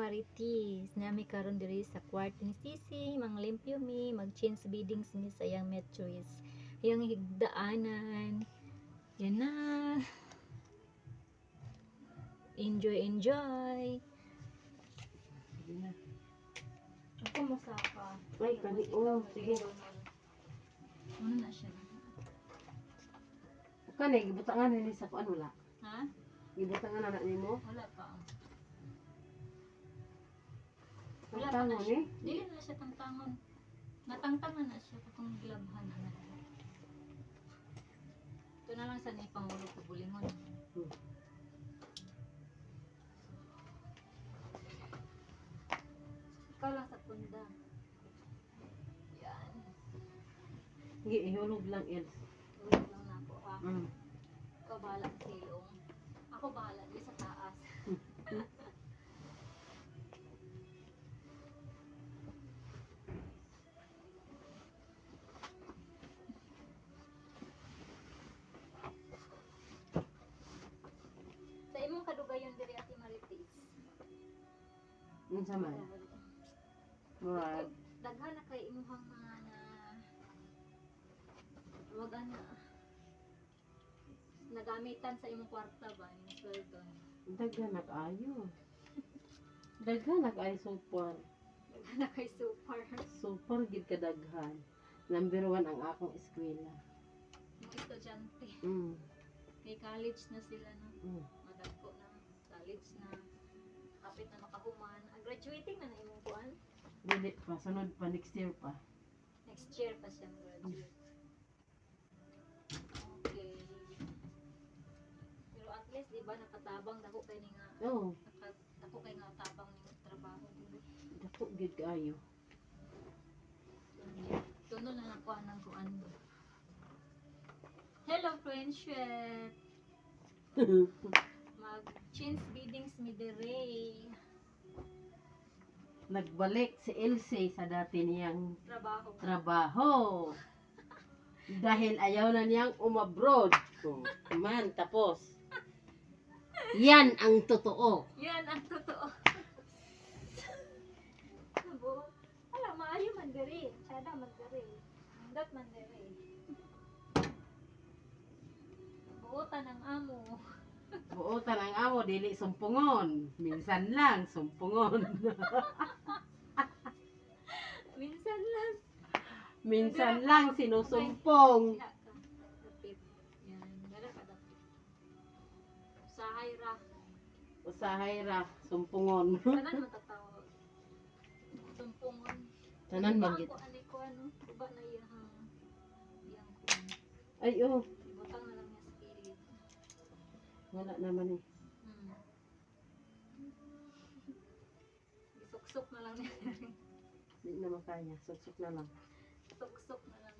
Maritis. Nami karon diri sa kwarto ni Sisi, manglimpyo mi, mag-change beddings mi sa yang mattress. Yang higdaanan. Yan na. Enjoy, enjoy. Ako masaka. Ay, kani, oh, sige. Ano na siya? Kani, gibutangan ni sa kuan wala. Ha? Gibutangan na nimo. Wala pa. Wala pa na ni. siya. Dili na siya tangtangon. Natangtangan na siya katong gilabhan na na. Ito na lang sa ni pangulo ko bulingon. Hmm. Ikaw lang sa punda. Yan. Gi ihulog lang else. Tulog lang na ako ha. Mm. Ikaw bahala sa silong. Ako bahala Unsa man? Murag Daghan na kay imuhang mga na wag ana nagamitan sa imong kwarta ba imong sweldo. daghan nag-ayo. Daghan nag-ayo super. Daghan na kay super. Super gid ka daghan. Number one ang akong eskwela. Mga estudyante. Mm. Kay college na sila no. Mm. Madagko na college na kapit na makahuman. Graduating na na imong kuan. Dili pa sunod pa next year pa. Next year pa siya graduate. Okay. Pero at least di ba nakatabang dako kay ni nga Oh, naka- dako kay nga tabang ning trabaho dako gid kaayo. Tuno na kuan ng kuan. Hello friendship. Mag change biddings mi dire. Nagbalik si Elsie sa dati niyang Trabaho. trabaho. Dahil ayaw na niyang umabroad. Oh, man, tapos. Yan ang totoo. Yan ang totoo. Sabo. Ala, maayo man diri. Sada man diri. Hanggat man diri. Buotan ang amo. Buotan ang amo, dili sumpungon. Minsan lang, sumpungon. Minsan lang. Minsan lang, sinusumpong. Usahay ra. Usahay ra, sumpungon. Tanan matatawa. Tumpungon. Tanan magit. Ani ko ano. Kuba na iyang iyang. Ay, oh. Ibutang na lang niya sa kilid. Wala naman eh. Hmm. Isuksok na lang niya. Di na makaya. Suksok na lang. Suksok na lang.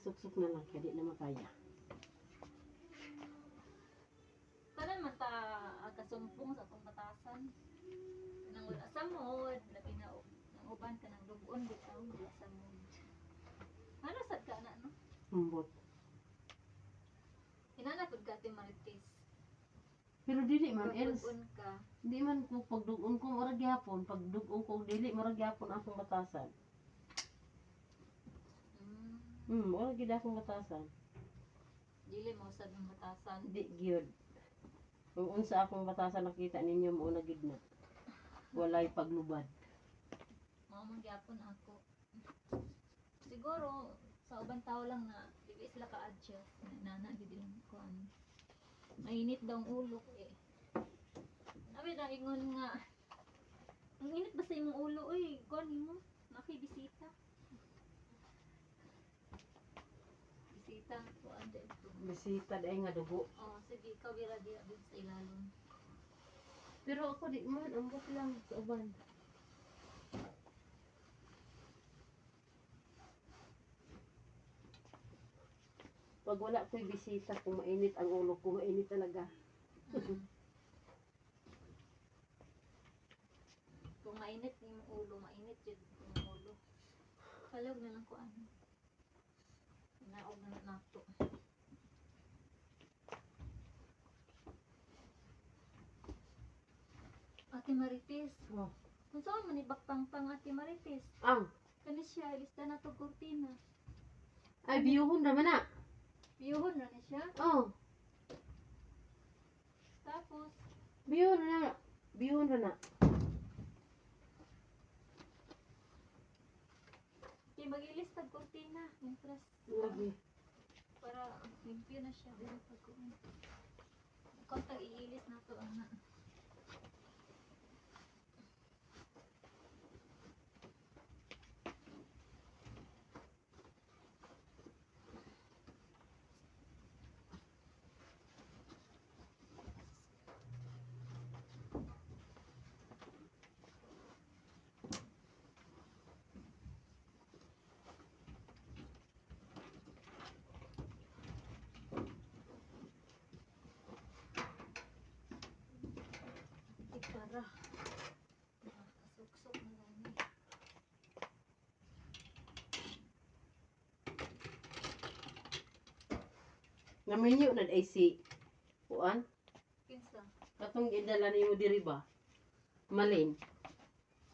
Suksok na lang, kaya di na makaya. Tanan man ta agasumpong sa atong batasan. Nang wala sa mood, labi na nang uban ka nang dugon bitaw wala sa mood. Ano sad ka na no? Humbot. Inana pud ka ti Marites. Pero dili man, else. Di man ko pagdugon ko mura gyapon, pagdugon ko dili mura gyapon akong batasan. Mm, Hmm, wala gid akong batasan. dili mo sad ng batasan. Di gyud. Kung unsa akong batasan nakita ninyo mo na gid na. Walay paglubad. Mao man gyapon ako. Siguro sa ubang tao lang na dili sila ka-adjust. Na nana gid yung kuan. Mainit daw ang ulo ko eh. Abi na ingon nga. Ang init ba sa imong ulo oy? Kuan mo. Nakay bisita. Bisita kuan dito. Bisita day nga dugo. Oh, sige, ikaw bira di abid sa ilalom. Pero ako di man ambot lang sa uban. Pag wala ko'y bisita, kung mainit ang ulo ko, mainit talaga. Kung mainit yung ulo, mainit yun yung ulo. Kalog na lang ko ano. Naog na na nato. Ate Marites. Oh. Kung saan man ibakpang-pang ati Marites. Ang. Kani siya, ilista na to kurtina. Ay, biyuhon naman na. Biyuhon na ni siya. Oh. Tapos, Biyuhon na. Biyuhon na na. di mag-ilista kurtina. Mientras, Lagi. para limpyo na siya. Dili pag kuan. Ikaw tag iilis na to, ana. Di para. Nakasuksok na lang ni. Naminyo na ay si Kuan. Kinsa? Katong idala nimo diri ba? Malin.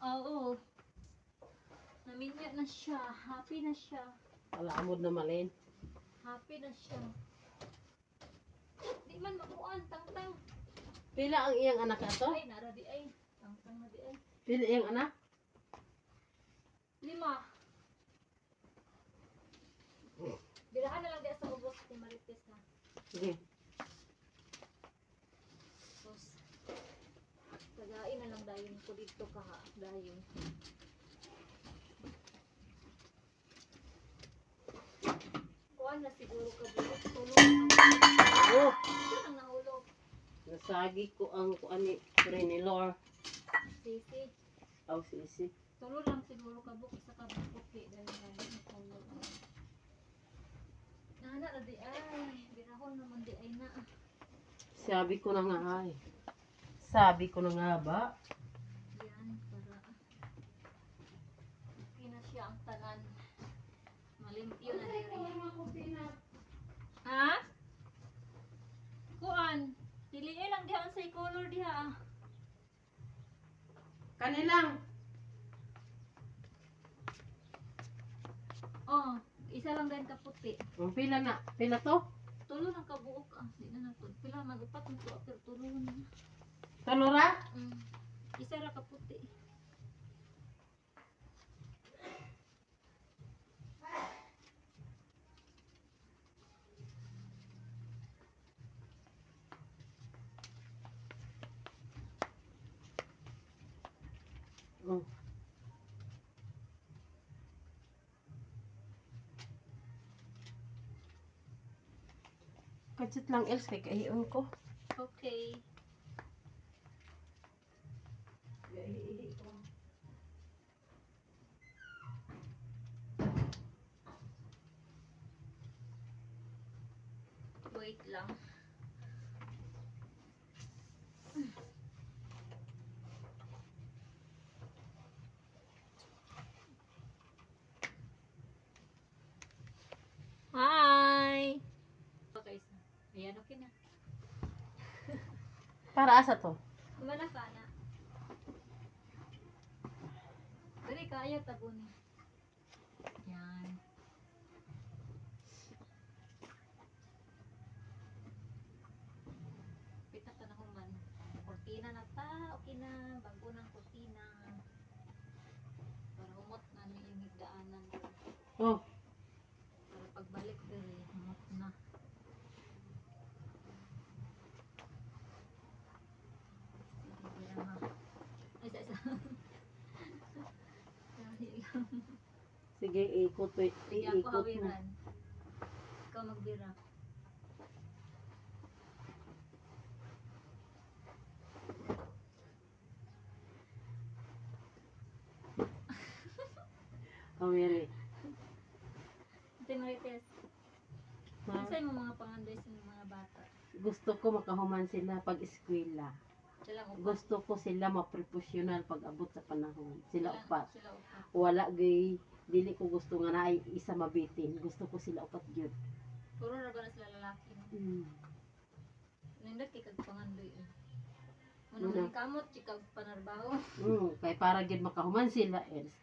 Oo. Naminya na siya. Happy na siya. Wala amod na malin. Happy na siya. Di man makuan, tang-tang. Pila ang iyang anak ato? Ay, nara di ay. Tang-tang na di ay. Pila iyang anak? Lima. Birahan na lang di sa ubos ni Marites na. Sige. Tapos, tagain na lang dayon ko dito ka. Dayon. Kuan na siguro ka bukas. Tulog ang Oh, Saan ang nahulog? nasagi ko ang kuan ni Renilor. Sisi. Aw sisi. Tulo lang siguro ka bukas sa kabukuti dahil dahil natulog. Nana na di ay. Birahon naman di ay na. Sabi ko na nga ay. Sabi ko na nga ba? Yan, para okay na siya ang tanan. Malimpyo na diri. Ha? Kuan? Diliin lang diha sa color diha. ah. Kanilang. Oh, isa lang din kaputi. Ang pila na. Pila to? Tulo lang kabuok ah. Di na nato. Pila mag-upat mo to pero tulo na. Talura? Mm. Isa ra kaputi. Oh. Kajit lang else kay kahiyon ko. Okay. Wait lang. Hi! Okay, so. Ayan, okay na. Para asa to? Kumana ka na. Dali kaya tabo ni. Yan. Pita ka na human. Kurtina na ta. Okay na. Bago ng kurtina. Para umot na ni yung higdaanan. Oh. Para pagbalik dali, umot na. Sige, kuya, ha. Ay, isa, isa. Dahil lang. Sige, ikot mo. Sige ako Iikot mo. hawiran. Ikaw magbira. Mary. Ate Marites, Ha? ano mo mga pangandoy sa mga bata? Gusto ko makahuman sila pag eskwela. Sila upat. Gusto ko sila maprofessional pag abot sa panahon. Sila upat. Sila upat. Wala gay dili ko gusto nga na isa mabitin. Gusto ko sila upat gyud. Puro na ba na sila lalaki? Mm. Nindot kay kag pangandoy. eh. Ano man kamot, chikag panarbaho. Mm, kay para gid makahuman sila else.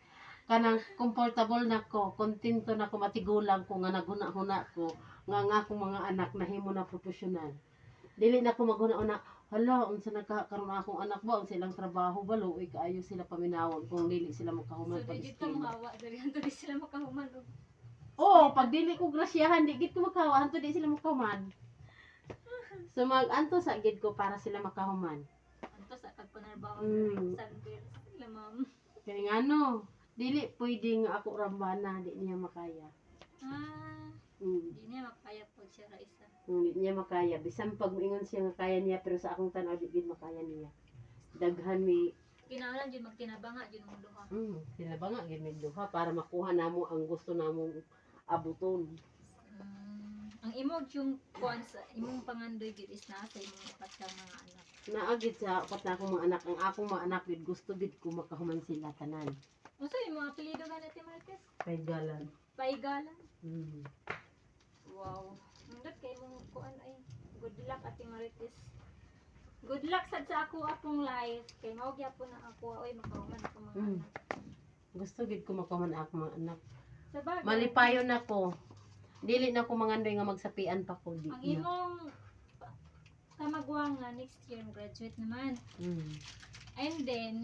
Kanang comfortable na ko, kontento na ko matigulang ko nga naghuna-huna ko nga nga akong mga anak nahimo na profesional. Dili na ko maghuna-una, hala unsa nagkakaroon na akong anak ba unsa silang trabaho ba luoy kaayo sila paminawon kung dili sila So, makahuman pag digit ka mahawa. Dari hanto di sila makahuman. og Oo, pag dili ko grasyahan, di gid ko makawa, anto di sila makahuman. So mag anto sa gid ko para sila makahuman. Anto sa kag panarbaho. Mm. Sunburn. Sila ma'am. Kaya nga no, dili pwedeng ako rambana, di niya makaya. Ah, Mm. di niya makaya pag siya ra isa. Hindi niya makaya. Bisan pag moingon siya nga kaya niya, pero sa akong tanaw, di gid makaya niya. Daghan mi, Kinahanglan jud magtinabanga jud mong duha. mm, sila ba nga, gid may duha para makuha namo ang gusto namong abuton. Mm, ang imong yung kuan sa imong pangandoy gid is naa sa imong upat ka mga anak. Naagid sa apat na akong mga anak, ang akong mga anak, gid gusto gid ko makahuman sila tanan. Unsa imong apelyido ganit Martes? Kay galan. Paigalan. Mm. Wow. Nindot kay mong kuan ay good luck Ate Marites. Good luck sad sa ako akong life. Kay mao gyapon na ako oy makahuman ako mga Mm. anak. Gusto gid ko makahuman akong mga anak. Sa bagay, Malipayon ako. Dili na ko mangandoy nga magsapian pa ko di. ang na. imong pa- kamagwang nga next year graduate naman. Mm. And then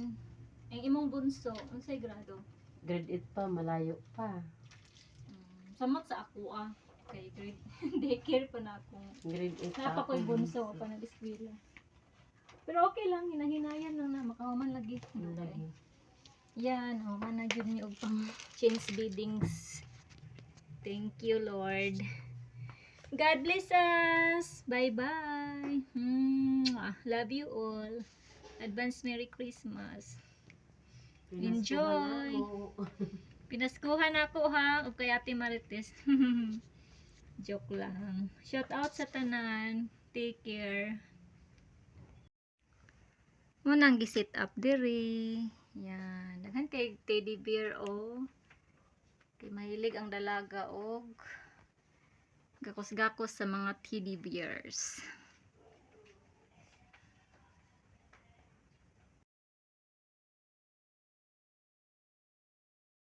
ang imong bunso unsay grado? Grade 8 pa, malayo pa. Mm, samot sa ako ah. Kay grade daycare pa na akong Grade 8 pa. Napa ko'y bunso pa nag-eskwela. Pero okay lang, hinahinayan lang na makahuman lagi. Lagi. Yan, oh, managid niyo og pang change biddings. Thank you, Lord. God bless us. Bye-bye. Mwah. Love you all. Advance Merry Christmas. Enjoy. Pinaskuhan ako. Pinaskuhan ako ha, o kay Ate Marites. Joke lang. Shout out sa tanan. Take care. Munang gisit up diri. Yan. Daghan kay teddy bear o. Kay mahilig ang dalaga og gakos-gakos sa mga teddy bears.